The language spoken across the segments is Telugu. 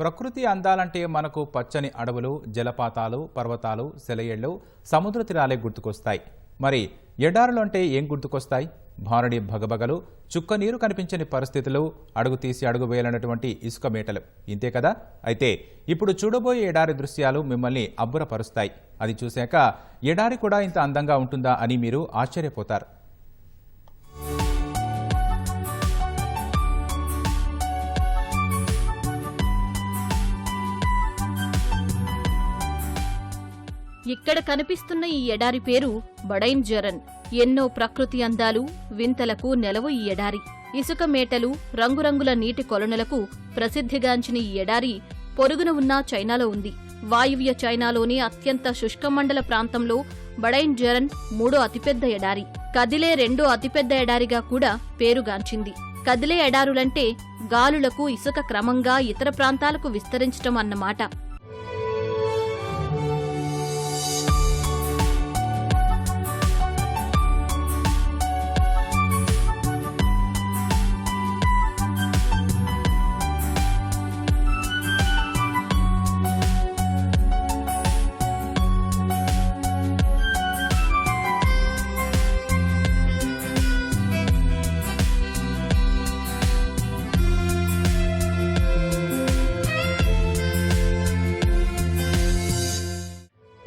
ప్రకృతి అందాలంటే మనకు పచ్చని అడవులు జలపాతాలు పర్వతాలు సెలయేళ్ళు సముద్ర తీరాలే గుర్తుకొస్తాయి. మరి ఎడారులు అంటే ఏం గుర్తుకొస్తాయి? భారడి భగభగలు చుక్క నీరు కనిపించని పరిస్థితులు అడుగు తీసి అడుగు వేయాలన్నటువంటి ఇసుక మేటలు. ఇంతే కదా? అయితే ఇప్పుడు చూడబోయే ఎడారి దృశ్యాలు మిమ్మల్ని అబ్బురపరుస్తాయి. అది చూశాక ఎడారి కూడా ఇంత అందంగా ఉంటుందా అని మీరు ఆశ్చర్యపోతారు. ఇక్కడ కనిపిస్తున్న ఈ ఎడారి పేరు బడైన్ జరన్. ఎన్నో ప్రకృతి అందాలు వింతలకు నెలవు ఈ ఎడారి. ఇసుక మేటలు రంగురంగుల నీటి కొలనులకు ప్రసిద్ధిగాంచిన ఈ ఎడారి పొరుగున ఉన్న చైనాలో ఉంది. వాయువ్య చైనాలోని అత్యంత శుష్కమండల ప్రాంతంలో బడైన్ జరన్ మూడో అతిపెద్ద ఎడారి. కదిలే రెండో అతిపెద్ద ఎడారిగా కూడా పేరుగాంచింది. కదిలే ఎడారులంటే గాలులకు ఇసుక క్రమంగా ఇతర ప్రాంతాలకు విస్తరించటం అన్నమాట.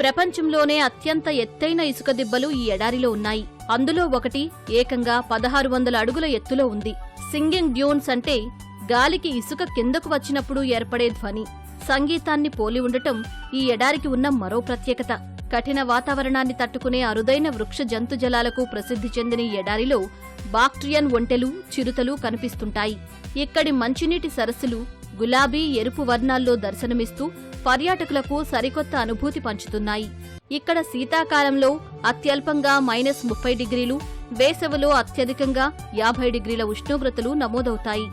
ప్రపంచంలోనే అత్యంత ఎత్తైన ఇసుక దిబ్బలు ఈ ఎడారిలో ఉన్నాయి. అందులో ఒకటి ఏకంగా పదహారు వందల అడుగుల ఎత్తులో ఉంది. సింగింగ్ డ్యూన్స్ అంటే గాలికి ఇసుక కిందకు వచ్చినప్పుడు ఏర్పడే ధ్వని. సంగీతాన్ని పోలి ఉండటం ఈ ఎడారికి ఉన్న మరో ప్రత్యేకత. కఠిన వాతావరణాన్ని తట్టుకునే అరుదైన వృక్ష జంతుజలాలకు ప్రసిద్ధి చెందిన ఈ ఎడారిలో బాక్ట్రియన్ ఒంటెలు చిరుతలు కనిపిస్తుంటాయి. ఇక్కడి మంచినీటి సరస్సులు గులాబీ ఎరుపు వర్ణాల్లో దర్శనమిస్తూ పర్యాటకులకు సరికొత్త అనుభూతి పంచుతున్నాయి. ఇక్కడ శీతాకాలంలో అత్యల్పంగా మైనస్ ముప్పై డిగ్రీలు వేసవిలో అత్యధికంగా యాభై డిగ్రీల ఉష్ణోగ్రతలు నమోదవుతాయి.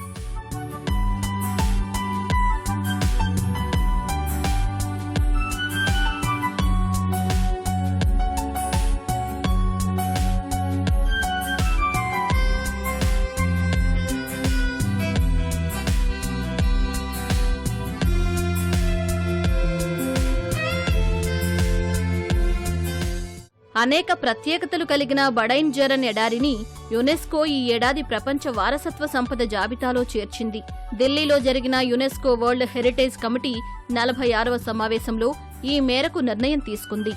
అనేక ప్రత్యేకతలు కలిగిన బడైన్ జరన్ ఎడారిని యునెస్కో ఈ ఏడాది ప్రపంచ వారసత్వ సంపద జాబితాలో చేర్చింది. ఢిల్లీలో జరిగిన యునెస్కో వరల్డ్ హెరిటేజ్ కమిటీ నలభై ఆరవ సమావేశంలో ఈ మేరకు నిర్ణయం తీసుకుంది.